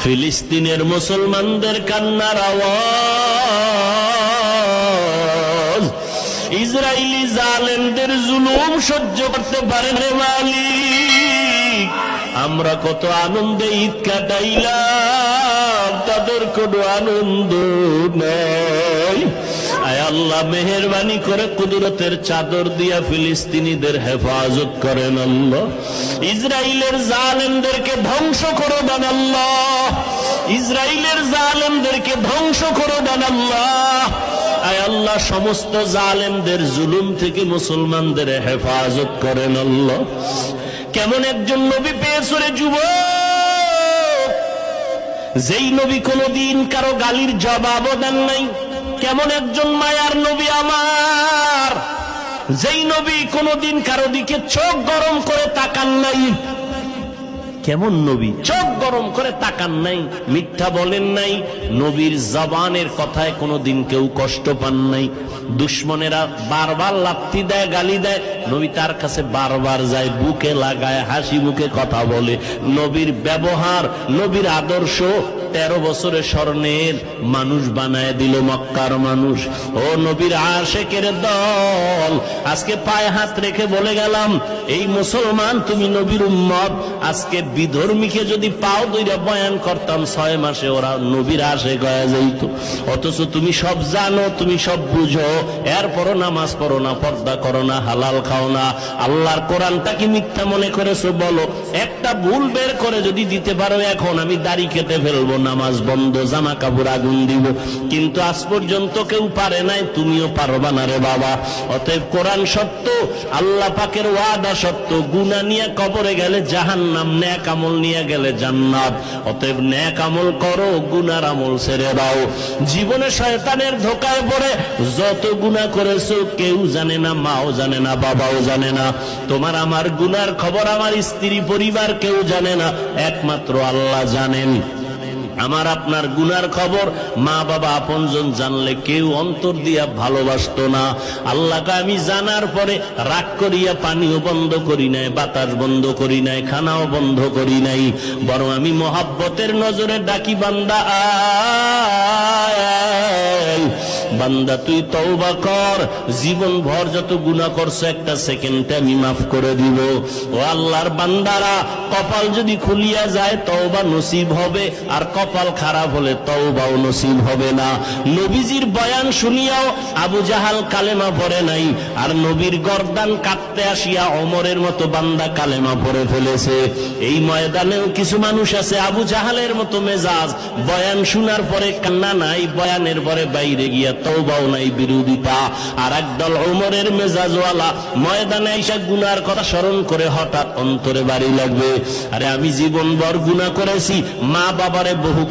ফিলিস্তিনের মুসলমানদের কান্নার আওয়াজ। ইসরায়েলি জালেমদের জুলুম সহ্য করতে পারে রে আমরা কত আনন্দে ঈদ কাটাইলাম, তাদের কোনো আনন্দ নাই। আল্লাহ মেহরবানি করে কুদরতের চাদর দিয়া ফিলিস্তিনিদের হেফাজত করেন আল্লাহ। ইসরায়েলের জালেমদেরকে ধ্বংস করে দেন আল্লাহ। ইসরায়েলের জালেমদেরকে ধ্বংস করে দেন আল্লাহ। আল্লাহ, সমস্ত জালেমদের জুলুম থেকে মুসলমানদের হেফাজত করেন আল্লাহ। কেমন একজন নবী পেয়েছে রে যুবক? যেই নবী কোনদিন কারও গালির জবাবও দেন নাই। কেমন একজন মায়ার নবী আমার? যেই নবী কোনদিন কারও দিকে চোখ গরম করে তাকান নাই। কেমন নবী? চোখ গরম করে তাকান নাই, মিথ্যা বলেন নাই, নবীর জবানের কথায় কোনোদিন কেউ কষ্ট পান নাই। দুশ্মনেরা বারবার লাপ্তি দেয়, গালি দেয় নবী তার কাছে বারবার যায়, বুকে লাগায়, হাসি মুখে কথা বলে। নবীর ব্যবহার, নবীর আদর্শ, তেরো বছরের স্বর্ণের মানুষ বানায় দিল মক্কার মানুষ। ও নবীর আশেকের দল, আজকে পায়ে হাত রেখে বলে গেলাম, এই মুসলমান, তুমি নবীর উম্মত। আজকে বিধর্মীকে যদি পাও দইরা বয়ান করতাম, ছয় মাসে ওরা নবীর আশে গয়া যাইত। অথচ তুমি সব জানো, তুমি সব বুঝো। এরপরও নামাজ পড়ো না, পর্দা করো না, হালাল খাও না। আল্লাহর কোরআনটা কি মিথ্যা মনে করেছ বলো। একটা ভুল বের করে যদি দিতে পারো, এখন আমি দাড়ি কেটে ফেলব, নামাজ বন্ধ জামা কাপড় আগুন দিব। কিন্তু আজ পর্যন্ত কেউ পারে নাই, তুমিও পারবা না রে বাবা। অতএব কোরআন সত্য, আল্লাহ পাকের ওয়াদা সত্য। গুনা নিয়ে কবরে গেলে জাহান নাম ন্যাক আমল নিয়ে গেলে জান্নাত। অতএব ন্যাক আমল করো, গুনার আমল ছেড়ে দাও। জীবনে শয়তানের ধোকায় পড়ে যত গুনাহ করেছ, কেউ জানে না, মাও জানে না বাবাও জানে না। তোমার আমার গুনার খবর আমার স্ত্রী পরিবার কেউ জানে না। একমাত্র আল্লাহ জানেন। আমার আপনার গুনার খবর মা বাবা আপনজন জানলে কেউ অন্তর দিয়া ভালোবাসতো না। আল্লাহকে আমি জানার পরে রাগ করিয়া পানিও বন্ধ করি নাই, বাতাস বন্ধ করি নাই, খানাও বন্ধ করি নাই। বরং আমি মহাব্বতের নজরে ডাকি, বান্দা বান্দা, তুই তওবা কর। জীবন ভর যত গুনাহ করছ, একটা সেকেন্ডে আমি মাফ করে দিব। ও আল্লাহর বান্দারা, কপাল যদি খুলিয়া যায়, তওবা নসিব হবে। আর কপাল খারাপ হলে তওবাও নসিব হবে না। নবীজির বয়ান শুনিয়াও আবু জাহাল কালেমা পড়ে নাই। আর নবীর গর্দান কাটতে আসিয়া অমরের মতো বান্দা কালেমা পড়ে ফেলেছে। এই ময়দানেও কিছু মানুষ আছে, আবু জাহালের মতো মেজাজ। বয়ান শোনার পরে কান্না নাই, বয়ানের পরে বাইরে গিয়া তওবাও নাই, বিরোধিতা। আর একদল ওমরের মেজাজওয়ালা, ময়দানে এসে গুনার কথা স্মরণ করে হঠাৎ অন্তরে বাড়ি লাগবে। আরে আমি জীবন বর গুণা করেছি মা বাবারে বহু